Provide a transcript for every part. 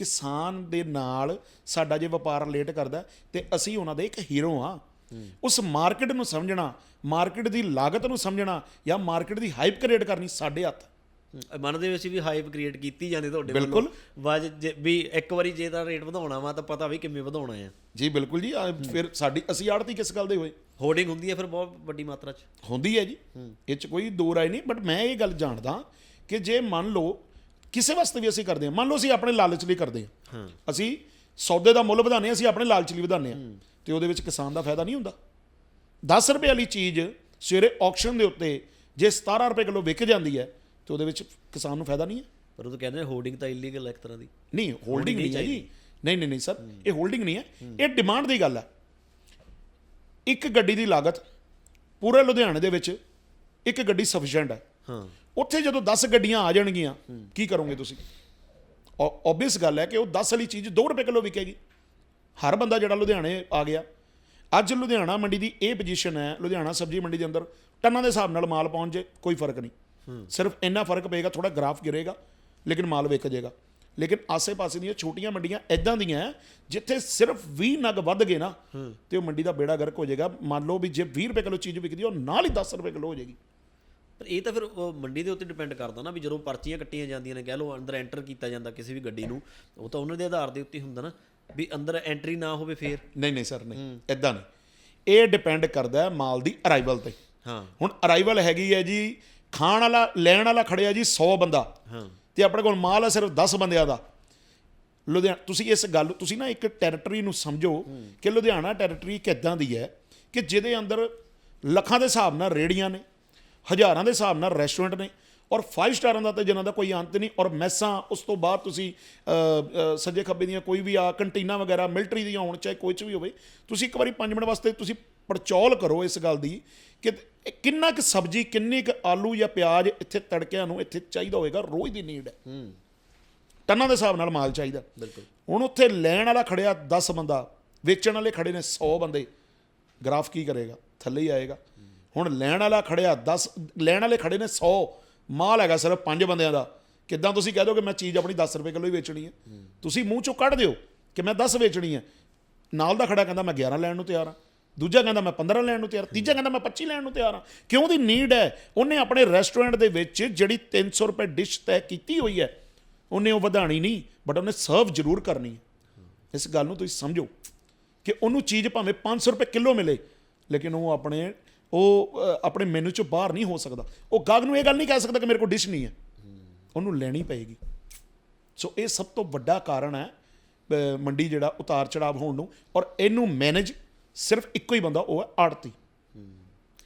ਕਿਸਾਨ ਦੇ ਨਾਲ ਸਾਡਾ ਜੇ ਵਪਾਰ ਰਿਲੇਟ ਕਰਦਾ ਤੇ ਅਸੀਂ ਉਹਨਾਂ ਦੇ ਇੱਕ ਹੀਰੋ ਆ ਉਸ ਮਾਰਕੀਟ ਨੂੰ ਸਮਝਣਾ ਮਾਰਕੀਟ ਦੀ ਲਾਗਤ ਨੂੰ ਸਮਝਣਾ ਜਾਂ ਮਾਰਕੀਟ ਦੀ ਹਾਈਪ ਕ੍ਰੀਏਟ ਕਰਨੀ ਸਾਡੇ ਹੱਥ। ਮੰਨਦੇ ਵਿੱਚ ਵੀ ਹਾਈਪ ਕ੍ਰੀਏਟ ਕੀਤੀ ਜਾਂਦੀ ਤੁਹਾਡੇ ਬਿਲਕੁਲ। ਵਾਜ ਜੇ- ਵੀ ਇੱਕ ਵਾਰੀ ਜੇ ਤਾਂ ਰੇਟ ਵਧਾਉਣਾ ਵਾ ਤਾਂ ਪਤਾ ਵੀ ਕਿਵੇਂ ਵਧਾਉਣਾ ਹੈ ਜੀ ਬਿਲਕੁਲ ਜੀ ਫਿਰ ਸਾਡੀ ਅਸੀਂ ਆੜਤੀ ਕਿਸ ਗੱਲ ਦੇ ਹੋਏ? ਹੋਰਡਿੰਗ ਹੁੰਦੀ ਹੈ ਫਿਰ ਬਹੁਤ ਵੱਡੀ ਮਾਤਰਾ 'ਚ। ਹੁੰਦੀ ਹੈ ਜੀ। ਇਹ ਚ ਕੋਈ ਦੋ ਰਾਏ ਨਹੀਂ ਬਟ ਮੈਂ ਇਹ ਗੱਲ ਜਾਣਦਾ ਕਿ ਜੇ ਮੰਨ ਲਓ ਕਿਸੇ ਵਾਸਤੇ ਵੀ ਅਸੀਂ ਕਰਦੇ ਹਾਂ। ਮੰਨ ਲਓ ਅਸੀਂ ਆਪਣੇ ਲਾਲਚ ਲਈ ਕਰਦੇ ਹਾਂ। ਅਸੀਂ ਸੌਦੇ ਦਾ ਮੁੱਲ ਹਾਂ ਅਸੀਂ ਆਪਣੇ ਲਾਲਚ ਲਈ ਵਧਾਉਂਦੇ ਹਾਂ। ਤੇ ਉਹਦੇ ਵਿੱਚ ਕਿਸਾਨ ਦਾ ਫਾਇਦਾ ਨਹੀਂ ਹੁੰਦਾ। 10 ਰੁਪਏ ਵਾਲੀ ਚੀਜ਼ ਸਵੇਰੇ ਆਕਸ਼ਨ ਦੇ ਉੱਤੇ ਜੇ 17 ਰੁਪਏ ਕਿਲੋ ਵਿਕ ਜਾਂਦੀ ਹੈ ਤੇ ਉਹਦੇ ਵਿੱਚ ਕਿਸਾਨ ਨੂੰ ਫਾਇਦਾ ਨਹੀਂ ਹੈ। ਪਰ ਉਹ ਤਾਂ ਕਹਿੰਦੇ ਹੋਰਡਿੰਗ ਤਾਂ ਇਲੀਗਲ ਹੈ ਇੱਕ ਤਰ੍ਹਾਂ ਦੀ। ਨਹੀਂ ਹੋਲਡਿੰਗ ਨਹੀਂ ਹੈ ਜੀ। ਨਹੀਂ ਨਹੀਂ ਨਹੀਂ ਸਰ ਇਹ ਹੋਲਡਿੰਗ ਨਹੀਂ ਹੈ। ਇਹ ਡਿਮਾਂਡ ਦੀ ਗੱਲ ਹੈ। ਇੱਕ ਗੱਡੀ ਦੀ ਲਾਗਤ ਪੂਰੇ ਲੁਧਿਆਣੇ ਦੇ ਵਿੱਚ ਇੱਕ ਗੱਡੀ ਸਫੀਸ਼ੀਐਂਟ ਹੈ। ਹਾਂ। ਉੱਥੇ ਜਦੋਂ 10 ਗੱਡੀਆਂ ਆ ਜਾਣਗੀਆਂ, ਕੀ ਕਰੋਗੇ ਤੁਸੀਂ? ਆਬਵੀਅਸ ਗੱਲ ਹੈ ਕਿ ਉਹ 10 ਵਾਲੀ ਚੀਜ਼ 2 ਰੁਪਏ ਕਿਲੋ ਵਿਕੇਗੀ। ਹਰ ਬੰਦਾ ਜਿਹੜਾ ਲੁਧਿਆਣੇ ਆ ਗਿਆ। ਅੱਜ ਲੁਧਿਆਣਾ ਮੰਡੀ ਦੀ ਇਹ ਪੋਜੀਸ਼ਨ ਹੈ, ਲੁਧਿਆਣਾ ਸਬਜ਼ੀ ਮੰਡੀ ਦੇ ਅੰਦਰ ਟਨਾਂ ਦੇ ਹਿਸਾਬ ਨਾਲ ਮਾਲ ਪਹੁੰਚ ਜੇ ਕੋਈ ਫ਼ਰਕ ਨਹੀਂ। ਸਿਰਫ ਇੰਨਾ ਫ਼ਰਕ ਪਏਗਾ ਥੋੜਾ ਗ੍ਰਾਫ ਗਿਰੇਗਾ, ਲੇਕਿਨ ਮਾਲ ਵਿਕ ਜਾਏਗਾ। ਲੇਕਿਨ ਆਸੇ-ਪਾਸੇ ਦੀਆਂ ਛੋਟੀਆਂ ਮੰਡੀਆਂ ਐਦਾਂ ਦੀਆਂ ਜਿੱਥੇ ਸਿਰਫ 20 ਨਗ ਵੱਧ ਗਏ ਨਾ, ਤੇ ਉਹ ਮੰਡੀ ਦਾ ਬੇੜਾ ਗਰਕ ਹੋ ਜਾਏਗਾ। ਮੰਨ ਲਓ ਵੀ ਜੇ 20 ਰੁਪਏ ਕਿਲੋ ਚੀਜ਼ ਵਿਕਦੀ, ਉਹ ਨਾਲ ਹੀ 10 ਰੁਪਏ ਕਿਲੋ ਹੋ ਜਾਏਗੀ। ਪਰ ਇਹ ਤਾਂ ਫਿਰ ਮੰਡੀ ਦੇ ਉੱਤੇ ਡਿਪੈਂਡ ਕਰਦਾ ਨਾ ਵੀ ਜਦੋਂ ਪਰਚੀਆਂ ਕੱਟੀਆਂ ਜਾਂਦੀਆਂ ਨੇ ਕਹਿ ਲਓ ਅੰਦਰ ਐਂਟਰ ਕੀਤਾ ਜਾਂਦਾ ਕਿਸੇ ਵੀ ਗੱਡੀ ਨੂੰ ਉਹ ਤਾਂ ਉਹਨਾਂ ਦੇ ਆਧਾਰ ਦੇ ਉੱਤੇ ਹੁੰਦਾ ਨਾ ਵੀ ਅੰਦਰ ਐਂਟਰੀ ਨਾ ਹੋਵੇ ਫੇਰ। ਨਹੀਂ ਨਹੀਂ ਸਰ ਨਹੀਂ ਇਦਾਂ ਨਹੀਂ। ਇਹ ਡਿਪੈਂਡ ਕਰਦਾ ਹੈ ਮਾਲ ਦੀ ਅਰਾਈਵਲ ਤੇ। ਹਾਂ। ਹੁਣ ਅਰਾਈਵਲ ਹੈਗੀ ਹੈ ਜੀ ਖਾਣ ਵਾਲਾ ਲੈਣ ਵਾਲਾ ਖੜਿਆ ਜੀ 100 ਬੰਦਾ। ਹਾਂ। ਤੇ ਆਪਣੇ ਕੋਲ ਮਾਲ ਹੈ ਸਿਰਫ 10 ਬੰਦਿਆਂ ਦਾ। ਲੁਧਿਆਣਾ ਤੁਸੀਂ ਇਸ ਗੱਲ ਤੁਸੀਂ ਨਾ ਇੱਕ ਟੈਰੀਟਰੀ ਨੂੰ ਸਮਝੋ ਕਿ ਲੁਧਿਆਣਾ ਟੈਰੀਟਰੀ ਕਿੱਦਾਂ ਦੀ ਹੈ ਕਿ ਜਿਹਦੇ ਅੰਦਰ ਲੱਖਾਂ ਦੇ ਹਿਸਾਬ ਨਾਲ ਰੇੜੀਆਂ ਨੇ ਹਜ਼ਾਰਾਂ ਦੇ ਹਿਸਾਬ ਨਾਲ ਰੈਸਟੋਰੈਂਟ ਨੇ ਔਰ 5 ਸਟਾਰਾਂ ਦਾ ਤੇ ਜਿਨ੍ਹਾਂ ਦਾ ਕੋਈ ਅੰਤ ਨਹੀਂ ਔਰ ਮੈਸਾਂ ਉਸ ਤੋਂ ਬਾਅਦ ਤੁਸੀਂ ਸੱਜੇ ਖੱਬੇ ਦੀਆਂ ਕੋਈ ਵੀ ਆ ਕੰਟੀਨਾਂ ਵਗੈਰਾ ਮਿਲਟਰੀ ਦੀਆਂ ਹੋਣ ਚਾਹੇ ਕੋਈ ਚ ਵੀ ਹੋਵੇ ਤੁਸੀਂ ਇੱਕ ਵਾਰੀ 5 ਮਿੰਟ ਵਾਸਤੇ ਤੁਸੀਂ ਪੜਚੋਲ ਕਰੋ ਇਸ ਗੱਲ ਦੀ ਕਿ ਕਿੰਨਾ ਕੁ ਸਬਜ਼ੀ ਕਿੰਨੀ ਕੁ ਆਲੂ ਜਾਂ ਪਿਆਜ਼ ਇੱਥੇ ਤੜਕਿਆਂ ਨੂੰ ਇੱਥੇ ਚਾਹੀਦਾ ਹੋਏਗਾ ਰੋਜ਼ ਦੀ ਨੀਡ ਹੈ। ਹੂੰ। ਟਨਾਂ ਦੇ ਹਿਸਾਬ ਨਾਲ ਮਾਲ ਚਾਹੀਦਾ। ਬਿਲਕੁਲ। ਹੁਣ ਉੱਥੇ ਲੈਣ ਵਾਲਾ ਖੜਿਆ 10 ਬੰਦਾ ਵੇਚਣ ਵਾਲੇ ਖੜੇ ਨੇ 100 ਬੰਦੇ ਗ੍ਰਾਫ ਕੀ ਕਰੇਗਾ? ਥੱਲੇ ਹੀ ਆਏਗਾ। ਹੁਣ ਲੈਣ ਵਾਲਾ ਖੜਿਆ 10 ਲੈਣ ਵਾਲੇ ਖੜੇ ਨੇ 100 ਮਾਲ ਹੈਗਾ ਸਿਰਫ 5 ਬੰਦਿਆਂ ਦਾ। ਕਿੱਦਾਂ ਤੁਸੀਂ ਕਹਿ ਦੋਗੇ ਮੈਂ ਚੀਜ਼ ਆਪਣੀ 10 ਰੁਪਏ ਕਿਲੋ ਹੀ ਵੇਚਣੀ ਹੈ? ਤੁਸੀਂ ਮੂੰਹ ਚੋਂ ਕੱਢ ਦਿਓ ਕਿ ਮੈਂ 10 ਵੇਚਣੀ ਹੈ। ਨਾਲ ਦਾ ਖੜਾ ਕਹਿੰਦਾ ਮੈਂ 11 ਲੈਣ ਨੂੰ ਤਿਆਰ ਹਾਂ। ਦੂਜਾ ਕਹਿੰਦਾ ਮੈਂ 15 ਲੈਣ ਨੂੰ ਤਿਆਰ ਤੀਜਾ ਕਹਿੰਦਾ ਮੈਂ 25 ਲੈਣ ਨੂੰ ਤਿਆਰ ਹਾਂ। ਕਿਉਂ ਦੀ ਨੀਡ ਹੈ? ਉਹਨੇ ਆਪਣੇ ਰੈਸਟੋਰੈਂਟ ਦੇ ਵਿੱਚ ਜਿਹੜੀ 300 ਰੁਪਏ ਡਿਸ਼ ਤੈਅ ਕੀਤੀ ਹੋਈ ਹੈ ਉਹਨੇ ਉਹ ਵਧਾਣੀ ਨਹੀਂ ਬਟ ਉਹਨੇ ਸਰਵ ਜ਼ਰੂਰ ਕਰਨੀ ਹੈ। ਇਸ ਗੱਲ ਨੂੰ ਤੁਸੀਂ ਸਮਝੋ ਕਿ ਉਹਨੂੰ ਚੀਜ਼ ਭਾਵੇਂ 500 ਰੁਪਏ ਕਿਲੋ ਮਿਲੇ ਲੇਕਿਨ ਉਹ ਆਪਣੇ ਉਹ ਆਪਣੇ ਮੈਨੂ ਚੋਂ ਬਾਹਰ ਨਹੀਂ ਹੋ ਸਕਦਾ। ਉਹ ਗਾਹਕ ਨੂੰ ਇਹ ਗੱਲ ਨਹੀਂ ਕਹਿ ਸਕਦਾ ਕਿ ਮੇਰੇ ਕੋਲ ਡਿਸ਼ ਨਹੀਂ ਹੈ। ਉਹਨੂੰ ਲੈਣੀ ਪਏਗੀ। ਸੋ ਇਹ ਸਭ ਤੋਂ ਵੱਡਾ ਕਾਰਨ ਹੈ ਮੰਡੀ ਜਿਹੜਾ ਉਤਾਰ ਚੜਾਵ ਹੋਣ ਨੂੰ ਔਰ ਇਹਨੂੰ ਮੈਨੇਜ ਸਿਰਫ ਇੱਕੋ ਹੀ ਬੰਦਾ, ਉਹ ਹੈ ਆੜਤੀ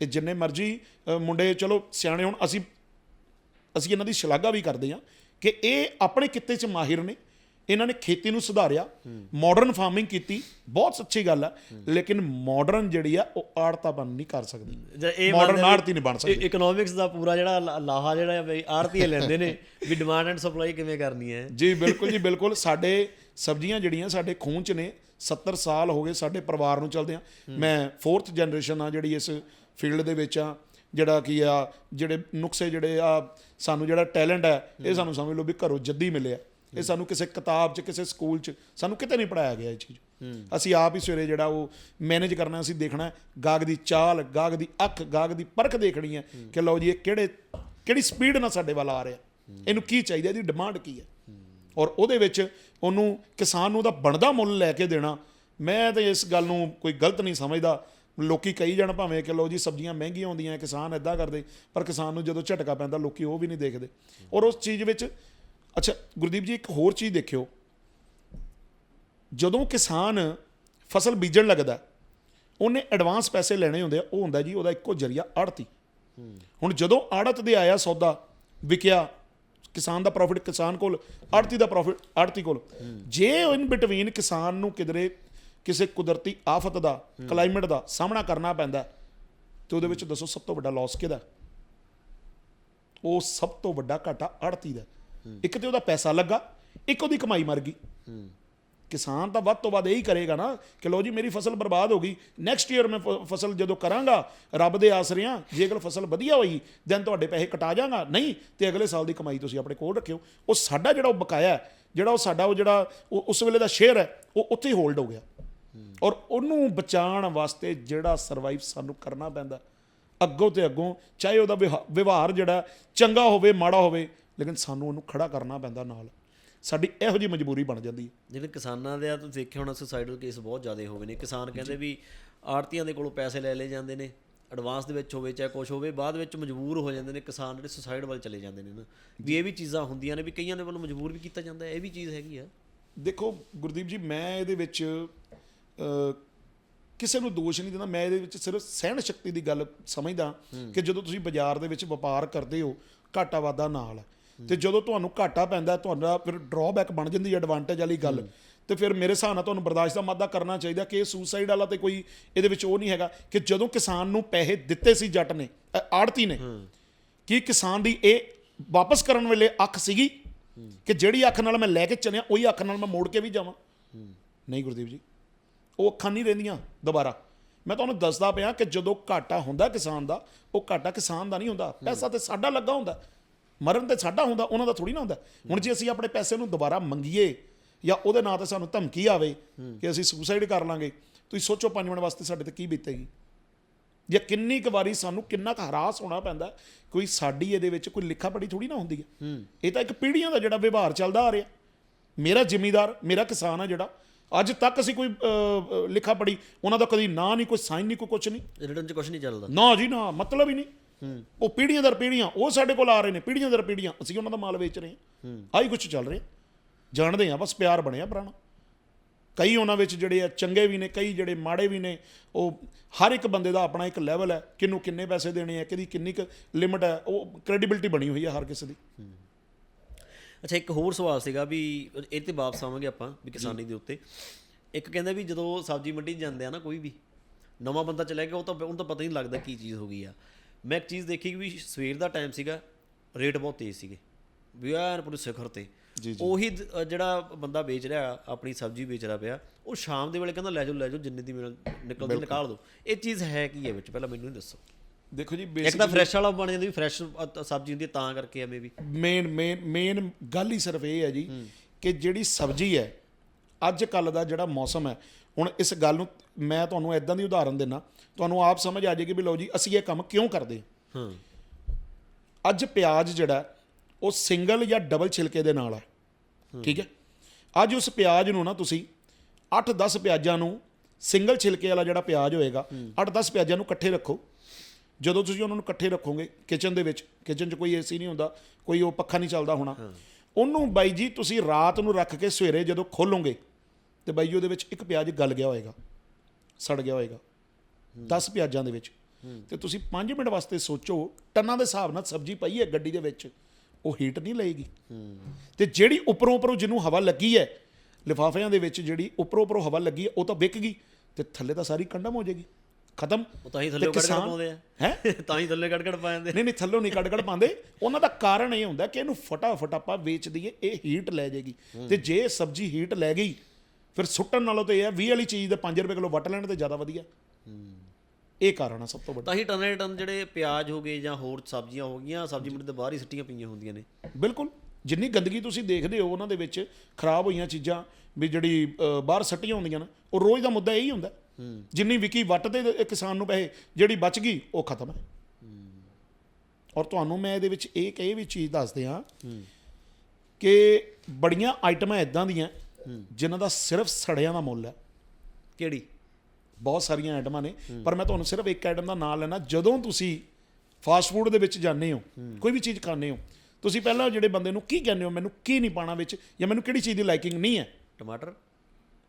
ਇਹ ਜਿੰਨੇ ਮਰਜ਼ੀ ਮੁੰਡੇ, ਚਲੋ, ਸਿਆਣੇ ਹੋਣ, ਅਸੀਂ ਅਸੀਂ ਇਹਨਾਂ ਦੀ ਸ਼ਲਾਘਾ ਵੀ ਕਰਦੇ ਹਾਂ ਕਿ ਇਹ ਆਪਣੇ ਕਿੱਤੇ 'ਚ ਮਾਹਿਰ ਨੇ। ਇਹਨਾਂ ਨੇ ਖੇਤੀ ਨੂੰ ਸੁਧਾਰਿਆ ਮਾਡਰਨ ਫਾਰਮਿੰਗ ਕੀਤੀ ਬਹੁਤ ਸੱਚੀ ਗੱਲ ਹੈ ਲੇਕਿਨ ਮਾਡਰਨ ਜਿਹੜੀ ਆ ਉਹ ਆੜਤਾ ਬਣ ਨਹੀਂ ਕਰ ਸਕਦੀ। ਮਾਡਰਨ ਆੜਤੀ ਨਹੀਂ ਬਣ ਸਕਦੀ। ਇਕਨੋਮਿਕਸ ਦਾ ਪੂਰਾ ਜਿਹੜਾ ਲਾਹਾ ਜਿਹੜਾ ਬਈ ਆਰਤੀਏ ਲੈਂਦੇ ਨੇ ਵੀ ਡਿਮਾਂਡ ਐਂਡ ਸਪਲਾਈ ਕਿਵੇਂ ਕਰਨੀ ਹੈ। ਜੀ ਬਿਲਕੁਲ ਜੀ ਬਿਲਕੁਲ। ਸਾਡੇ ਸਬਜ਼ੀਆਂ ਜਿਹੜੀਆਂ ਸਾਡੇ ਖੂਨ ਚ ਨੇ 70 ਸਾਲ ਹੋ ਗਏ ਸਾਡੇ ਪਰਿਵਾਰ ਨੂੰ ਚਲਦੇ ਆ। ਮੈਂ 4th ਜਨਰੇਸ਼ਨ ਆ ਜਿਹੜੀ ਇਸ ਫੀਲਡ ਦੇ ਵਿੱਚ ਆ ਜਿਹੜਾ ਕੀ ਆ ਜਿਹੜੇ ਨੁਕਸੇ ਜਿਹੜੇ ਆ ਸਾਨੂੰ ਜਿਹੜਾ ਟੈਲੈਂਟ ਹੈ ਇਹ ਸਾਨੂੰ ਸਮਝ ਲਓ ਵੀ ਘਰੋਂ ਜੱਦੀ ਮਿਲਿਆ। ਇਹ ਸਾਨੂੰ ਕਿਸੇ ਕਿਤਾਬ 'ਚ ਕਿਸੇ ਸਕੂਲ 'ਚ ਸਾਨੂੰ ਕਿਤੇ ਨਹੀਂ ਪੜਾਇਆ ਗਿਆ ਇਹ ਚੀਜ਼। ਅਸੀਂ ਆਪ ਹੀ ਸਵੇਰੇ ਜਿਹੜਾ ਉਹ ਮੈਨੇਜ ਕਰਨਾ ਅਸੀਂ ਦੇਖਣਾ ਗਾਹਕ ਦੀ ਚਾਲ ਗਾਹਕ ਦੀ ਅੱਖ ਗਾਹਕ ਦੀ ਪਰਖ ਦੇਖਣੀ ਹੈ ਕਿ ਲਓ ਜੀ ਇਹ ਕਿਹੜੇ ਕਿਹੜੀ ਸਪੀਡ ਨਾਲ ਸਾਡੇ ਵੱਲ ਆ ਰਿਹਾ। ਇਹਨੂੰ ਕੀ ਚਾਹੀਦਾ ਇਹਦੀ ਡਿਮਾਂਡ ਕੀ ਹੈ? ਔਰ ਉਹਦੇ ਵਿੱਚ ਉਹਨੂੰ ਕਿਸਾਨ ਨੂੰ ਉਹਦਾ ਬਣਦਾ ਮੁੱਲ ਲੈ ਕੇ ਦੇਣਾ ਮੈਂ ਤਾਂ ਇਸ ਗੱਲ ਨੂੰ ਕੋਈ ਗਲਤ ਨਹੀਂ ਸਮਝਦਾ। ਲੋਕੀ ਕਹੀ ਜਾਣ ਭਾਵੇਂ ਕਿ ਲਓ ਜੀ ਸਬਜ਼ੀਆਂ ਮਹਿੰਗੀਆਂ ਹੁੰਦੀਆਂ ਕਿਸਾਨ ਐਦਾਂ ਕਰਦੇ ਪਰ ਕਿਸਾਨ ਨੂੰ ਜਦੋਂ ਝਟਕਾ ਪੈਂਦਾ ਲੋਕੀ ਉਹ ਵੀ ਨਹੀਂ ਦੇਖਦੇ। ਔਰ ਉਸ ਚੀਜ਼ ਵਿੱਚ ਅੱਛਾ ਗੁਰਦੀਪ ਜੀ ਇੱਕ ਹੋਰ ਚੀਜ਼ ਦੇਖਿਓ। ਜਦੋਂ ਕਿਸਾਨ ਫਸਲ ਬੀਜਣ ਲੱਗਦਾ ਉਹਨੇ ਐਡਵਾਂਸ ਪੈਸੇ ਲੈਣੇ ਹੁੰਦੇ ਆ ਉਹ ਹੁੰਦਾ ਜੀ ਉਹਦਾ ਇੱਕੋ ਜਰੀਆ ਆੜਤੀ। ਹੁਣ ਜਦੋਂ ਆੜਤ ਦੇ ਆਇਆ ਸੌਦਾ ਵਿਕਿਆ ਕਿਸਾਨ ਦਾ ਪ੍ਰੋਫਿਟ ਕਿਸਾਨ ਕੋਲ ਆੜਤੀ ਦਾ ਪ੍ਰੋਫਿਟ ਆੜਤੀ ਕੋਲ ਜੇ ਇਨ ਬਿਟਵੀਨ ਕਿਸਾਨ ਨੂੰ ਕਿਧਰੇ ਕਿਸੇ ਕੁਦਰਤੀ ਆਫਤ ਦਾ ਕਲਾਈਮੇਟ ਦਾ ਸਾਹਮਣਾ ਕਰਨਾ ਪੈਂਦਾ ਹੈ, ਤੇ ਉਹਦੇ ਵਿੱਚ ਦੱਸੋ ਸਭ ਤੋਂ ਵੱਡਾ ਲਾਸ ਕਿਹਦਾ? ਉਹ ਸਭ ਤੋਂ ਵੱਡਾ ਘਾਟਾ ਆੜਤੀ ਦਾ। ਇੱਕ ਤੇ ਉਹਦਾ ਪੈਸਾ ਲੱਗਾ, ਇੱਕ ਉਹਦੀ ਕਮਾਈ ਮਰ ਗਈ। ਕਿਸਾਨ ਤਾਂ ਵੱਧ ਤੋਂ ਵੱਧ ਇਹੀ ਕਰੇਗਾ ਨਾ ਕਿ ਲੋ ਜੀ, ਮੇਰੀ ਫਸਲ ਬਰਬਾਦ ਹੋ ਗਈ ਨੈਕਸਟ ਈਅਰ ਮੈਂ ਫਸਲ ਜਦੋਂ ਕਰਾਂਗਾ, ਰੱਬ ਦੇ ਆਸਰਿਆਂ ਜੇ ਅਗਰ ਫਸਲ ਵਧੀਆ ਹੋਈ ਦੈਨ ਤੁਹਾਡੇ ਪੈਸੇ ਕਟਾ ਜਾਗਾ। ਨਹੀਂ, ਤੇ ਅਗਲੇ ਸਾਲ ਦੀ ਕਮਾਈ ਤੁਸੀਂ ਆਪਣੇ ਕੋਲ ਰੱਖਿਓ। ਉਹ ਸਾਡਾ ਜਿਹੜਾ ਉਹ ਬਕਾਇਆ ਜਿਹੜਾ ਉਹ ਸਾਡਾ ਉਹ ਜਿਹੜਾ, ਉਹ ਉਸ ਵੇਲੇ ਦਾ ਸ਼ੇਅਰ ਹੈ, ਉਹ ਉੱਥੇ ਹੀ ਹੋਲਡ ਹੋ ਗਿਆ। ਔਰ ਉਹਨੂੰ ਬਚਾਉਣ ਵਾਸਤੇ ਜਿਹੜਾ ਸਰਵਾਈਵ ਸਾਨੂੰ ਕਰਨਾ ਪੈਂਦਾ, ਅੱਗੋਂ ਤੇ ਅੱਗੋਂ, ਚਾਹੇ ਉਹਦਾ ਵਿਹਾ- ਵਿਵਹਾਰ ਜਿਹੜਾ, ਚੰਗਾ ਹੋਵੇ, ਮਾੜਾ ਹੋਵੇ ਲੇਕਿਨ ਸਾਨੂੰ ਉਹਨੂੰ ਖੜਾ ਕਰਨਾ ਪੈਂਦਾ ਨਾਲ। ਸਾਡੀ ਇਹੋ ਜਿਹੀ ਮਜਬੂਰੀ ਬਣ ਜਾਂਦੀ ਹੈ। ਜਿਹੜੇ ਕਿਸਾਨਾਂ ਦੇ ਆ ਤੁਸੀਂ ਦੇਖਿਆ ਹੋਣਾ ਸੁਸਾਈਡਲ ਕੇਸ ਬਹੁਤ ਜ਼ਿਆਦਾ ਹੋਵੇ ਨੇ। ਕਿਸਾਨ ਕਹਿੰਦੇ ਵੀ ਆੜਤੀਆਂ ਦੇ ਕੋਲੋਂ ਪੈਸੇ ਲੈ ਲਏ ਜਾਂਦੇ ਨੇ ਐਡਵਾਂਸ ਦੇ ਵਿੱਚ ਹੋਵੇ ਚਾਹੇ ਕੁਝ ਹੋਵੇ ਬਾਅਦ ਵਿੱਚ ਮਜਬੂਰ ਹੋ ਜਾਂਦੇ ਨੇ ਕਿਸਾਨ ਜਿਹੜੇ ਸੁਸਾਈਡ ਵੱਲ ਚਲੇ ਜਾਂਦੇ ਨੇ ਨਾ। ਵੀ ਇਹ ਵੀ ਚੀਜ਼ਾਂ ਹੁੰਦੀਆਂ ਨੇ ਵੀ ਕਈਆਂ ਦੇ ਵੱਲੋਂ ਮਜਬੂਰ ਵੀ ਕੀਤਾ ਜਾਂਦਾ ਹੈ, ਇਹ ਵੀ ਚੀਜ਼ ਹੈਗੀ ਆ। ਦੇਖੋ ਗੁਰਦੀਪ ਜੀ ਮੈਂ ਇਹਦੇ ਵਿੱਚ ਕਿਸੇ ਨੂੰ ਦੋਸ਼ ਨਹੀਂ ਦਿੰਦਾ। ਮੈਂ ਇਹਦੇ ਵਿੱਚ ਸਿਰਫ ਸਹਿਣ ਸ਼ਕਤੀ ਦੀ ਗੱਲ ਸਮਝਦਾ ਕਿ ਜਦੋਂ ਤੁਸੀਂ ਬਾਜ਼ਾਰ ਦੇ ਵਿੱਚ ਵਪਾਰ ਕਰਦੇ ਹੋ ਘਾਟਾ ਵਾਧਾ ਨਾਲ। ਤੇ ਜਦੋਂ ਤੁਹਾਨੂੰ ਘਾਟਾ ਪੈਂਦਾ ਤੁਹਾਡਾ ਫਿਰ ਡਰਾਬੈਕ ਬਣ ਜਾਂਦੀ ਹੈ ਐਡਵਾਂਟੇਜ ਵਾਲੀ ਗੱਲ। ਤੇ ਫਿਰ ਮੇਰੇ ਹਿਸਾਬ ਨਾਲ ਤੁਹਾਨੂੰ ਬਰਦਾਸ਼ਤ ਦਾ ਮਾਦਾ ਕਰਨਾ ਚਾਹੀਦਾ ਕਿ ਇਹ ਸੁਸਾਈਡ ਵਾਲਾ ਤੇ ਕੋਈ ਇਹਦੇ ਵਿੱਚ ਉਹ ਨਹੀਂ ਹੈਗਾ ਕਿ ਜਦੋਂ ਕਿਸਾਨ ਨੂੰ ਪੈਸੇ ਦਿੱਤੇ ਸੀ ਜੱਟ ਨੇ ਆੜਤੀ ਨੇ ਕੀ ਕਿਸਾਨ ਦੀ ਇਹ ਵਾਪਸ ਕਰਨ ਵੇਲੇ ਅੱਖ ਸੀਗੀ ਕਿ ਜਿਹੜੀ ਅੱਖ ਨਾਲ ਮੈਂ ਲੈ ਕੇ ਚੱਲਿਆ ਉਹੀ ਅੱਖ ਨਾਲ ਮੈਂ ਮੋੜ ਕੇ ਵੀ ਜਾਵਾਂ। ਨਹੀਂ ਗੁਰਦੀਪ ਜੀ ਉਹ ਅੱਖਾਂ ਨਹੀਂ ਰਹਿੰਦੀਆਂ ਦੁਬਾਰਾ। ਮੈਂ ਤੁਹਾਨੂੰ ਦੱਸਦਾ ਪਿਆ ਕਿ ਜਦੋਂ ਘਾਟਾ ਹੁੰਦਾ ਕਿਸਾਨ ਦਾ ਉਹ ਘਾਟਾ ਕਿਸਾਨ ਦਾ ਨਹੀਂ ਹੁੰਦਾ। ਪੈਸਾ ਤੇ ਸਾਡਾ ਲੱਗਾ ਹੁੰਦਾ। ਮਰਨ ਤੇ ਸਾਡਾ ਹੁੰਦਾ ਉਹਨਾਂ ਦਾ ਥੋੜੀ ਨਾ ਹੁੰਦਾ। ਹੁਣ ਜੇ ਅਸੀਂ ਆਪਣੇ ਪੈਸੇ ਨੂੰ ਦੁਬਾਰਾ ਮੰਗੀਏ ਜਾਂ ਉਹਦੇ ਨਾਂ ਤੇ ਸਾਨੂੰ ਧਮਕੀ ਆਵੇ ਕਿ ਅਸੀਂ ਸੁਸਾਈਡ ਕਰ ਲਾਂਗੇ ਤੁਸੀਂ ਸੋਚੋ ਪੰਜ ਮਿੰਟ ਵਾਸਤੇ ਸਾਡੇ ਤੇ ਕੀ ਬੀਤੇਗੀ। ਜਾਂ ਕਿੰਨੀ ਕੁ ਵਾਰੀ ਸਾਨੂੰ ਕਿੰਨਾ ਕੁ ਹਰਾਸ ਹੋਣਾ ਪੈਂਦਾ ਕੋਈ ਸਾਡੀ ਇਹਦੇ ਵਿੱਚ ਕੋਈ ਲਿਖਾ ਪੜੀ ਥੋੜੀ ਨਾ ਹੁੰਦੀ ਹੈ। ਇਹ ਤਾਂ ਇੱਕ ਪੀੜ੍ਹੀਆਂ ਦਾ ਜਿਹੜਾ ਵਿਵਹਾਰ ਚੱਲਦਾ ਆ ਰਿਹਾ। ਮੇਰਾ ਜ਼ਿਮੀਦਾਰ ਮੇਰਾ ਕਿਸਾਨ ਆ ਜਿਹੜਾ ਅੱਜ ਤੱਕ ਅਸੀਂ ਕੋਈ ਲਿਖਾ ਪੜੀ ਉਹਨਾਂ ਦਾ ਕਦੀ ਨਾਂ ਨਹੀਂ ਕੋਈ ਸਾਈਨ ਨਹੀਂ ਕੋਈ ਕੁਝ ਨਹੀਂ। ਰਿਟਰਨ 'ਚ ਕੁਝ ਨਹੀਂ ਚੱਲਦਾ। ਨਾ ਜੀ ਨਾ ਮਤਲਬ ਹੀ ਨਹੀਂ। ਉਹ ਪੀੜ੍ਹੀਆਂ ਦਰ ਪੀੜ੍ਹੀਆਂ ਉਹ ਸਾਡੇ ਕੋਲ ਆ ਰਹੇ ਨੇ ਪੀੜ੍ਹੀਆਂ ਦਰ ਪੀੜ੍ਹੀਆਂ। ਅਸੀਂ ਉਹਨਾਂ ਦਾ ਮਾਲ ਵੇਚ ਰਹੇ ਹਾਂ। ਆਹੀ ਕੁਝ ਚੱਲ ਰਿਹਾ। ਜਾਣਦੇ ਆ ਬਸ ਪਿਆਰ ਬਣਿਆ ਪੁਰਾਣਾ। ਕਈ ਉਹਨਾਂ ਵਿੱਚ ਜਿਹੜੇ ਆ ਚੰਗੇ ਵੀ ਨੇ ਕਈ ਜਿਹੜੇ ਮਾੜੇ ਵੀ ਨੇ ਉਹ ਹਰ ਇੱਕ ਬੰਦੇ ਦਾ ਆਪਣਾ ਇੱਕ ਲੈਵਲ ਹੈ ਕਿਹਨੂੰ ਕਿੰਨੇ ਪੈਸੇ ਦੇਣੇ ਆ ਕਿਹਦੀ ਕਿੰਨੀ ਕੁ ਲਿਮਟ ਹੈ ਉਹ ਕ੍ਰੈਡੀਬਿਲਟੀ ਬਣੀ ਹੋਈ ਹੈ ਹਰ ਕਿਸੇ ਦੀ। ਅੱਛਾ ਇੱਕ ਹੋਰ ਸਵਾਲ ਸੀਗਾ ਵੀ ਇਹ ਤੇ ਵਾਪਸ ਆਵਾਂਗੇ ਆਪਾਂ ਵੀ ਕਿਸਾਨੀ ਦੇ ਉੱਤੇ। ਇੱਕ ਕਹਿੰਦਾ ਵੀ ਜਦੋਂ ਸਬਜ਼ੀ ਮੰਡੀ ਜਾਂਦੇ ਆ ਨਾ ਕੋਈ ਵੀ ਨਵਾਂ ਬੰਦਾ ਚਲੇ ਗਿਆ ਉਹ ਤਾਂ ਉਹਨੂੰ ਤਾਂ ਪਤਾ ਹੀ ਨਹੀਂ ਲੱਗਦਾ ਕੀ ਚੀਜ਼ ਹੋ ਗਈ ਆ। ਮੈਂ ਇੱਕ ਚੀਜ਼ ਦੇਖੀ ਕਿ ਵੀ ਸਵੇਰ ਦਾ ਟਾਈਮ ਸੀਗਾ ਰੇਟ ਬਹੁਤ ਤੇਜ਼ ਸੀਗੇ। ਵੀ ਐਨ ਪੂਰੇ ਸਿਖਰ ਤੇ। ਉਹੀ ਜਿਹੜਾ ਬੰਦਾ ਵੇਚ ਰਿਹਾ ਆਪਣੀ ਸਬਜ਼ੀ ਵੇਚ ਰਿਹਾ ਪਿਆ ਉਹ ਸ਼ਾਮ ਦੇ ਵੇਲੇ ਕਹਿੰਦਾ ਲੈ ਜਾਓ ਲੈ ਜਾਓ ਜਿੰਨੇ ਦੀ ਮਿਲ ਨਿਕਲਦੀ ਨਿਕਾਲ ਦਿਓ ਇਹ ਚੀਜ਼ ਹੈ ਕੀ ਹੈ ਵਿੱਚ? ਪਹਿਲਾਂ ਮੈਨੂੰ ਹੀ ਦੱਸੋ। ਦੇਖੋ ਜੀ ਇੱਕ ਤਾਂ ਫਰੈਸ਼ ਵਾਲਾ ਬਣ ਜਾਂਦੀ ਵੀ ਫਰੈਸ਼ ਸਬਜ਼ੀ ਹੁੰਦੀ ਤਾਂ ਕਰਕੇ ਐਵੇਂ ਵੀ। ਮੇਨ ਮੇਨ ਮੇਨ ਗੱਲ ਹੀ ਸਿਰਫ ਇਹ ਹੈ ਜੀ ਕਿ ਜਿਹੜੀ ਸਬਜ਼ੀ ਹੈ ਅੱਜ ਕੱਲ ਦਾ ਜਿਹੜਾ ਮੌਸਮ ਹੈ ਹੁਣ ਇਸ ਗੱਲ ਨੂੰ ਮੈਂ ਤੁਹਾਨੂੰ ਐਦਾਂ ਦੀ ਉਦਾਹਰਨ ਦੇਣਾ ਤੁਹਾਨੂੰ ਆਪ ਸਮਝ ਆ ਜਾਏਗੀ ਵੀ ਲਓ ਜੀ ਅਸੀਂ ਇਹ ਕੰਮ ਕਿਉਂ ਕਰਦੇ? ਹਾਂ। ਅੱਜ ਪਿਆਜ਼ ਜਿਹੜਾ ਉਹ ਸਿੰਗਲ ਜਾਂ ਡਬਲ ਛਿਲਕੇ ਦੇ ਨਾਲ ਹੈ। ਠੀਕ ਹੈ? ਅੱਜ ਉਸ ਪਿਆਜ਼ ਨੂੰ ਨਾ ਤੁਸੀਂ 8-10 ਪਿਆਜ਼ਾਂ ਨੂੰ ਸਿੰਗਲ ਛਿਲਕੇ ਵਾਲਾ ਜਿਹੜਾ ਪਿਆਜ਼ ਹੋਏਗਾ 8-10 ਪਿਆਜ਼ਾਂ ਨੂੰ ਇਕੱਠੇ ਰੱਖੋ। ਜਦੋਂ ਤੁਸੀਂ ਉਹਨਾਂ ਨੂੰ ਇਕੱਠੇ ਰੱਖੋਗੇ ਕਿਚਨ ਦੇ ਵਿੱਚ ਕਿਚਨ 'ਚ ਕੋਈ ਏਸੀ ਨਹੀਂ ਹੁੰਦਾ ਕੋਈ ਉਹ ਪੱਖਾ ਨਹੀਂ ਚੱਲਦਾ ਹੋਣਾ ਉਹਨੂੰ ਬਾਈ ਜੀ ਤੁਸੀਂ ਰਾਤ ਨੂੰ ਰੱਖ ਕੇ ਸਵੇਰੇ ਜਦੋਂ ਖੋਲੋਗੇ ਤੇ ਬਾਈ ਜੀ ਉਹਦੇ ਵਿੱਚ ਇੱਕ ਪਿਆਜ਼ ਗਲ ਗਿਆ ਹੋਏਗਾ ਸੜ ਗਿਆ ਹੋਏਗਾ। 10 ਪਿਆਜ਼ਾਂ ਦੇ ਵਿੱਚ। ਤੇ ਤੁਸੀਂ 5 ਮਿੰਟ ਵਾਸਤੇ ਸੋਚੋ ਟਨਾਂ ਦੇ ਹਿਸਾਬ ਨਾਲ ਸਬਜ਼ੀ ਪਈ ਹੈ ਗੱਡੀ ਦੇ ਵਿੱਚ ਉਹ ਹੀਟ ਨਹੀਂ ਲਏਗੀ। ਤੇ ਜਿਹੜੀ ਉੱਪਰੋਂ ਉੱਪਰੋਂ ਜਿਹਨੂੰ ਹਵਾ ਲੱਗੀ ਹੈ ਲਿਫਾਫਿਆਂ ਦੇ ਵਿੱਚ ਜਿਹੜੀ ਉੱਪਰੋਂ ਉੱਪਰੋਂ ਹਵਾ ਲੱਗੀ ਹੈ ਉਹ ਤਾਂ ਵਿਕ ਗਈ ਤੇ ਥੱਲੇ ਤਾਂ ਸਾਰੀ ਕੰਡਮ ਹੋ ਜਾਏਗੀ। ਖਤਮ। ਉਹ ਤਾਂ ਹੀ ਥੱਲੇ ਕੱਢ ਕੱਢ ਕਿਸਾਨ- ਪਾਉਂਦੇ ਆ। ਹੈਂ? ਤਾਂ ਹੀ ਥੱਲੇ ਕੱਢ ਕੱਢ ਪਾ ਜਾਂਦੇ ਨਹੀਂ ਨਹੀਂ ਥੱਲੋਂ ਨਹੀਂ ਕੱਢ ਕੱਢ ਪਾਉਂਦੇ। ਉਹਨਾਂ ਦਾ ਕਾਰਨ ਇਹ ਹੁੰਦਾ ਕਿ ਇਹਨੂੰ ਫਟਾਫਟ ਆਪਾਂ ਵੇਚ ਦਈਏ ਇਹ ਹੀਟ ਲੈ ਜਾਏਗੀ। ਤੇ ਜੇ ਸਬਜ਼ੀ ਹੀਟ ਲੈ ਗਈ ਫਿਰ ਸੁੱਟਣ ਨਾਲੋਂ ਤੇ ਇਹ ਹੈ 20 ਵਾਲੀ ਚੀਜ਼ ਦੇ 5 ਰੁਪਏ ਕਿਲੋ ਵੱਟ ਲੈਣ ਤੇ ਜ਼ਿਆਦਾ ਵਧੀਆ। ਇਹ ਕਾਰਨ ਆ ਸਭ ਤੋਂ ਵੱਡਾ। ਤਾਂ ਹੀ ਟਨ ਟਨ ਜਿਹੜੇ ਪਿਆਜ਼ ਹੋ ਗਏ ਜਾਂ ਹੋਰ ਸਬਜ਼ੀਆਂ ਹੋ ਗਈਆਂ ਸਬਜ਼ੀ ਮੰਡੀ ਦੇ ਬਾਹਰ ਹੀ ਸਿੱਟੀਆਂ ਪਈਆਂ ਹੁੰਦੀਆਂ ਨੇ। ਬਿਲਕੁਲ। ਜਿੰਨੀ ਗੰਦਗੀ ਤੁਸੀਂ ਦੇਖਦੇ ਹੋ ਉਹਨਾਂ ਦੇ ਵਿੱਚ ਖਰਾਬ ਹੋਈਆਂ ਚੀਜ਼ਾਂ ਵੀ ਜਿਹੜੀ ਅ, ਬਾਹਰ ਸੱਟੀਆਂ ਹੁੰਦੀਆਂ ਨੇ ਉਹ ਰੋਜ਼ ਦਾ ਮੁੱਦਾ ਇਹੀ ਹੁੰਦਾ। ਜਿੰਨੀ ਵਿਕੀ ਵੱਟ ਤੇ ਇਹ ਕਿਸਾਨ ਨੂੰ ਪੈਸੇ ਜਿਹੜੀ ਬਚ ਗਈ ਉਹ ਖਤਮ ਹੈ। ਔਰ ਤੁਹਾਨੂੰ ਮੈਂ ਇਹਦੇ ਵਿੱਚ ਇਹ ਇਹ ਵੀ ਚੀਜ਼ ਦੱਸਦੇ ਹਾਂ ਕਿ ਬੜੀਆਂ ਆਈਟਮਾਂ ਇਦਾਂ ਦੀਆਂ ਜਿਨ੍ਹਾਂ ਦਾ ਸਿਰਫ ਸੜਿਆਂ ਦਾ ਮੁੱਲ ਹੈ। ਕਿਹੜੀ? ਬਹੁਤ ਸਾਰੀਆਂ ਆਈਟਮਾਂ ਨੇ ਪਰ ਮੈਂ ਤੁਹਾਨੂੰ ਸਿਰਫ ਇੱਕ ਆਈਟਮ ਦਾ ਨਾਮ ਲੈਣਾ ਜਦੋਂ ਤੁਸੀਂ ਫਾਸਟ ਫੂਡ ਦੇ ਵਿੱਚ ਜਾਂਦੇ ਹੋ ਕੋਈ ਵੀ ਚੀਜ਼ ਖਾਂਦੇ ਹੋ ਤੁਸੀਂ ਪਹਿਲਾਂ ਜਿਹੜੇ ਬੰਦੇ ਨੂੰ ਕੀ ਕਹਿੰਦੇ ਹੋ ਮੈਨੂੰ ਕੀ ਨਹੀਂ ਪਾਣਾ ਵਿੱਚ ਜਾਂ ਮੈਨੂੰ ਕਿਹੜੀ ਚੀਜ਼ ਦੀ ਲਾਈਕਿੰਗ ਨਹੀਂ ਹੈ? ਟਮਾਟਰ?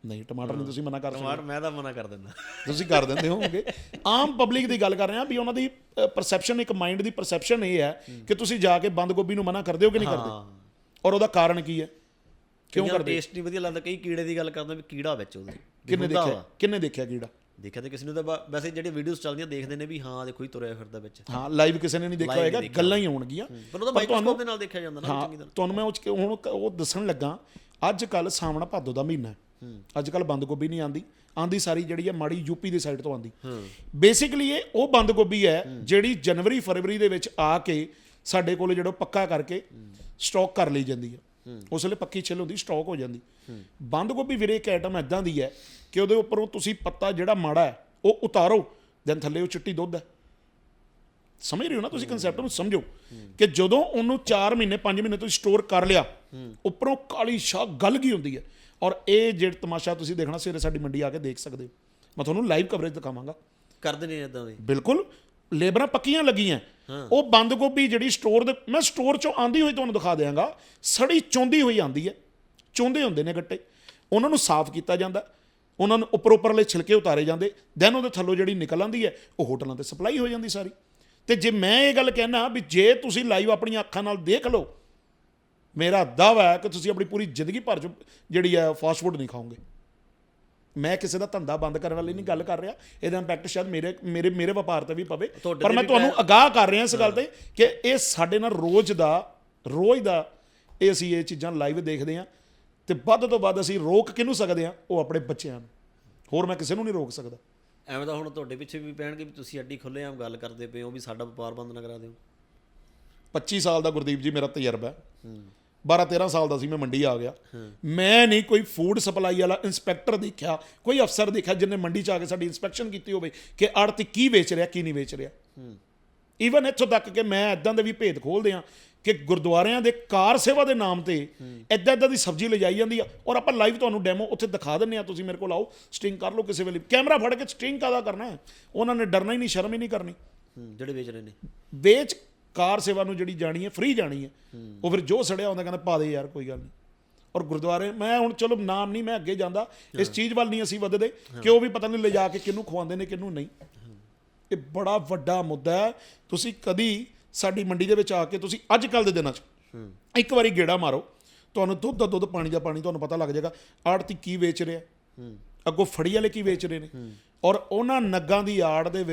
ਨਹੀਂ ਟਮਾਟਰ ਨਹੀਂ ਤੁਸੀਂ ਮਨਾ ਕਰ ਸਕਦੇ ਟਮਾਟਰ ਮੈਂ ਤਾਂ ਮਨਾ ਕਰ ਦਿੰਦਾ। ਤੁਸੀਂ ਕਰ ਦਿੰਦੇ ਹੋਵੋਗੇ। ਆਮ ਪਬਲਿਕ ਦੀ ਗੱਲ ਕਰ ਰਹੇ ਹਾਂ ਵੀ ਉਹਨਾਂ ਦੀ ਪਰਸੈਪਸ਼ਨ ਇੱਕ ਮਾਈਂਡ ਦੀ ਪਰਸੈਪਸ਼ਨ ਇਹ ਹੈ ਕਿ ਤੁਸੀਂ ਜਾ ਕੇ ਬੰਦ ਗੋਭੀ ਨੂੰ ਮਨਾ ਕਰਦੇ ਹੋ ਕਿ ਨਹੀਂ ਕਰਦੇ? ਔਰ ਉਹਦਾ ਕਾਰਨ ਕੀ ਹੈ? ਕਿਉਂ ਕਿਉਂ ਟੇਸਟ ਨਹੀਂ ਵਧੀਆ ਲੱਗਦਾ ਕਈ ਕੀੜੇ ਦੀ ਗੱਲ ਕਰਦੇ ਵੀ ਕੀੜਾ ਵਿੱਚ ਉਹਦੇ ਕਿੰਨੇ ਦੇਖਿਆ। ਕਿੰਨੇ ਦੇਖਿਆ ਕੀੜਾ? ਦੇਖਿਆ ਤੇ ਕਿਸੇ ਨੂੰ ਤਾਂ ਵੈਸੇ ਜਿਹੜੇ ਵੀਡੀਓਜ਼ ਚੱਲਦੀਆਂ ਦੇਖਦੇ ਨੇ ਵੀ ਹਾਂ ਦੇਖੋ ਹੀ ਤੁਰਿਆ ਫਿਰਦਾ ਵਿੱਚ। ਹਾਂ ਲਾਈਵ ਕਿਸੇ ਨੇ ਨਹੀਂ ਦੇਖਿਆ ਹੋਏਗਾ ਗੱਲਾਂ ਹੀ ਹੋਣਗੀਆਂ ਪਰ ਉਹਦਾ ਮਾਈਕਰੋਸਕੋਪ ਦੇ ਨਾਲ ਦੇਖਿਆ ਜਾਂਦਾ ਨਾ ਚੰਗੀ ਤਰ੍ਹਾਂ। ਤੁਹਾਨੂੰ ਮੈਂ ਹੁਣ ਉਹ ਦੱਸਣ ਲੱਗਾ ਅੱਜ ਕੱਲ ਸਾਵਣ ਭਾਦੋ ਦਾ ਮਹੀਨਾ ਹੈ। ਅੱਜ ਕੱਲ ਬੰਦ ਗੋਭੀ ਨਹੀਂ ਆਂਦੀ। ਆਂਦੀ ਸਾਰੀ ਜਿਹੜੀ ਹੈ ਮਾੜੀ ਯੂਪੀ ਦੀ ਸਾਈਡ ਤੋਂ ਆਂਦੀ। ਬੇਸਿਕਲੀ ਇਹ ਉਹ ਬੰਦ ਗੋਭੀ ਹੈ ਜਿਹੜੀ ਜਨਵਰੀ ਫਰਵਰੀ ਦੇ ਵਿੱਚ ਆ ਕੇ ਸਾਡੇ ਕੋਲ ਜਿਹੜਾ ਪੱਕਾ ਕਰਕੇ ਸਟਾਕ ਕਰ ਲਈ ਜਾਂਦੀ ਹੈ। ਉਸ ਵੇਲੇ ਪੱਕੀ ਛਿੱਲ ਹੁੰਦੀ ਸਟਾਕ ਹੋ ਜਾਂਦੀ। ਬੰਦ ਗੋਭੀ ਵੀਰੇ ਇੱਕ ਆਈਟਮ ਐਦਾਂ ਦੀ ਹੈ ਕਿ ਉਹਦੇ ਉੱਪਰੋਂ ਤੁਸੀਂ ਪੱਤਾ ਜਿਹੜਾ ਮਾੜਾ ਹੈ ਉਹ ਉਤਾਰੋ ਦੈਨ ਥੱਲੇ ਉਹ ਚਿੱਟੀ ਦੁੱਧ ਹੈ। ਸਮਝ ਰਹੇ ਹੋ ਨਾ ਤੁਸੀਂ ਕਨਸੈਪਟ ਨੂੰ? ਸਮਝੋ ਕਿ ਜਦੋਂ ਉਹਨੂੰ 4 ਮਹੀਨੇ 5 ਮਹੀਨੇ ਤੁਸੀਂ ਸਟੋਰ ਕਰ ਲਿਆ ਉੱਪਰੋਂ ਕਾਲੀ ਸ਼ਾਹ ਗਲ ਗਈ ਹੁੰਦੀ ਹੈ। ਔਰ ਇਹ ਜਿਹੜਾ ਤਮਾਸ਼ਾ ਤੁਸੀਂ ਦੇਖਣਾ ਸਵੇਰੇ ਸਾਡੀ ਮੰਡੀ ਆ ਕੇ ਦੇਖ ਸਕਦੇ ਹੋ। ਮੈਂ ਤੁਹਾਨੂੰ ਲਾਈਵ ਕਵਰੇਜ ਦਿਖਾਵਾਂਗਾ। ਕਰਦੇ ਨੇ ਇਦਾਂ ਦੇ। ਬਿਲਕੁਲ। ਲੇਬਰਾਂ ਪੱਕੀਆਂ ਲੱਗੀਆਂ। ਉਹ ਬੰਦ ਗੋਭੀ ਜਿਹੜੀ ਸਟੋਰ ਦੇ ਮੈਂ ਸਟੋਰ ਚੋਂ ਆਂਦੀ ਹੋਈ ਤੁਹਾਨੂੰ ਦਿਖਾ ਦਿਆਂਗਾ। ਸੜੀ ਚੋਂਦੀ ਹੋਈ ਆਂਦੀ ਹੈ। ਚੋਂਦੇ ਹੁੰਦੇ ਨੇ ਗੱਟੇ। ਉਹਨਾਂ ਨੂੰ ਸਾਫ਼ ਕੀਤਾ ਜਾਂਦਾ। ਉਹਨਾਂ ਨੂੰ ਉੱਪਰ ਉੱਪਰਲੇ ਛਿਲਕੇ ਉਤਾਰੇ ਜਾਂਦੇ। ਦੈਨ ਉਹਦੇ ਥੱਲੋਂ ਜਿਹੜੀ ਨਿਕਲ ਆਂਦੀ ਹੈ ਉਹ ਹੋਟਲਾਂ ਤੇ ਸਪਲਾਈ ਹੋ ਜਾਂਦੀ ਸਾਰੀ। ਤੇ ਜੇ ਮੈਂ ਇਹ ਗੱਲ ਕਹਿਣਾ ਵੀ ਜੇ ਤੁਸੀਂ ਲਾਈਵ ਆਪਣੀਆਂ ਅੱਖਾਂ ਨਾਲ ਦੇਖ ਲਓ ਮੇਰਾ ਦਾਅਵਾ ਹੈ ਕਿ ਤੁਸੀਂ ਆਪਣੀ ਪੂਰੀ ਜ਼ਿੰਦਗੀ ਭਰ ਚ ਜਿਹੜੀ ਹੈ ਫਾਸਟ ਫੂਡ ਨਹੀਂ ਖਾਓਗੇ। ਮੈਂ ਕਿਸੇ ਦਾ ਧੰਦਾ ਬੰਦ ਕਰਨ ਵਾਲੀ ਨਹੀਂ ਗੱਲ ਕਰ ਰਿਹਾ। ਇਹਦਾ ਇੰਪੈਕਟ ਸ਼ਾਇਦ ਮੇਰੇ ਮੇਰੇ ਮੇਰੇ ਵਪਾਰ ਤੇ ਵੀ ਪਵੇ। ਪਰ ਮੈਂ ਤੁਹਾਨੂੰ ਅਗਾਹ ਕਰ ਰਿਹਾ ਇਸ ਗੱਲ ਤੇ ਕਿ ਇਹ ਸਾਡੇ ਨਾਲ ਰੋਜ਼ ਦਾ ਰੋਜ਼ ਦਾ ਇਹ ਅਸੀਂ ਇਹ ਚੀਜ਼ਾਂ ਲਾਈਵ ਦੇਖਦੇ ਹਾਂ ਤੇ ਵੱਧ ਤੋਂ ਵੱਧ ਅਸੀਂ ਰੋਕ ਕਿਹਨੂੰ ਸਕਦੇ ਹਾਂ? ਉਹ ਆਪਣੇ ਬੱਚਿਆਂ ਨੂੰ। ਹੋਰ ਮੈਂ ਕਿਸੇ ਨੂੰ ਨਹੀਂ ਰੋਕ ਸਕਦਾ। ਐਵੇਂ ਤਾਂ ਹੁਣ ਤੁਹਾਡੇ ਪਿੱਛੇ ਵੀ ਪੈਣਗੇ ਵੀ ਤੁਸੀਂ ਐਡੀ ਖੁੱਲ੍ਹੇਆਮ ਗੱਲ ਕਰਦੇ ਪਏ ਹੋ ਵੀ ਸਾਡਾ ਵਪਾਰ ਬੰਦ ਨਾ ਕਰਾ ਦਿਓ। 25 ਸਾਲ ਦਾ ਗੁਰਦੀਪ ਜੀ ਮੇਰਾ ਤਜਰਬਾ ਹੈ। 12 13 ਸਾਲ ਦਾ ਸੀ ਮੈਂ ਮੰਡੀ ਆ ਗਿਆ। ਮੈਂ ਨਹੀਂ ਕੋਈ ਫੂਡ ਸਪਲਾਈ ਵਾਲਾ ਇਨਸਪੈਕਟਰ ਦੇਖਿਆ ਕੋਈ ਅਫਸਰ ਦੇਖਿਆ ਜਿਹਨੇ ਮੰਡੀ ਚ ਆ ਕੇ ਸਾਡੀ ਇਨਸਪੈਕਸ਼ਨ ਕੀਤੀ ਹੋਵੇ ਕਿ ਆੜਤੀ ਕੀ ਵੇਚ ਰਿਹਾ ਕੀ ਨਹੀਂ ਵੇਚ ਰਿਹਾ। ਈਵਨ ਇੱਥੋਂ ਤੱਕ ਕਿ ਮੈਂ ਇਦਾਂ ਦੇ ਵੀ ਭੇਦ ਖੋਲਦੇ ਆ ਕਿ ਗੁਰਦੁਆਰਿਆਂ ਦੇ ਕਾਰ ਸੇਵਾ ਦੇ ਨਾਮ ਤੇ ਇਦਾਂ ਇਦਾਂ ਦੀ ਸਬਜ਼ੀ ਲਿਜਾਈ ਜਾਂਦੀ ਆ ਔਰ ਆਪਾਂ ਲਾਈਵ ਤੁਹਾਨੂੰ ਡੈਮੋ ਉੱਥੇ ਦਿਖਾ ਦਿੰਨੇ ਆ ਤੁਸੀਂ ਮੇਰੇ ਕੋਲ ਆਓ ਸਟਿੰਗ ਕਰ ਲਓ ਕਿਸੇ ਵੇਲੇ। ਕੈਮਰਾ ਫੜ ਕੇ ਸਟਿੰਗ ਕਾਦਾ ਕਰਨਾ ਹੈ? ਉਹਨਾਂ ਨੇ ਡਰਨਾ ਹੀ ਨਹੀਂ ਸ਼ਰਮ ਹੀ ਨਹੀਂ ਕਰਨੀ। ਜਿਹੜੇ ਵੇਚ ਰਹੇ ਨੇ। ਵੇਚ ਕਾਰ ਸੇਵਾ ਨੂੰ ਜਿਹੜੀ ਜਾਣੀ ਹੈ ਫ੍ਰੀ ਜਾਣੀ ਹੈ। ਉਹ ਫਿਰ ਜੋ ਸੜਿਆ ਹੁੰਦਾ ਕਹਿੰਦਾ, ਪਾ ਦੇ ਯਾਰ, ਕੋਈ ਗੱਲ ਨਹੀਂ। ਔਰ ਗੁਰਦੁਆਰੇ, ਮੈਂ ਹੁਣ ਚਲੋ, ਨਾਮ ਨਹੀਂ ਮੈਂ ਅੱਗੇ ਜਾਂਦਾ। ਇਸ ਚੀਜ਼ ਵੱਲ ਨਹੀਂ ਅਸੀਂ ਵਧਦੇ। ਕਿ ਉਹ ਵੀ ਪਤਾ ਨਹੀਂ ਲਿਜਾ ਕੇ ਕਿਹਨੂੰ ਖਵਾਉਂਦੇ ਨੇ, ਕਿਹਨੂੰ ਨਹੀਂ। ਇਹ ਬੜਾ ਵੱਡਾ ਮੁੱਦਾ ਹੈ। ਤੁਸੀਂ ਕਦੀ ਸਾਡੀ ਮੰਡੀ ਦੇ ਵਿੱਚ ਆ ਕੇ, ਤੁਸੀਂ ਅੱਜ ਕੱਲ ਦੇ ਦਿਨਾਂ 'ਚ ਇੱਕ ਵਾਰੀ ਗੇੜਾ ਮਾਰੋ। ਤੁਹਾਨੂੰ ਦੁੱਧ ਦਾ ਦੁੱਧ, ਪਾਣੀ ਦਾ ਪਾਣੀ, ਤੁਹਾਨੂੰ ਪਤਾ ਲੱਗ ਜਾਏਗਾ, ਆੜਤੀ ਕੀ ਵੇਚ ਰਿਹਾ। ਅੱਗੋਂ ਫੜੀ ਵਾਲੇ ਕੀ ਵੇਚ ਰਹੇ ਨੇ। ਔਰ ਉਹਨਾਂ ਨੱਗਾਂ ਦੀ ਆੜ ਦੇ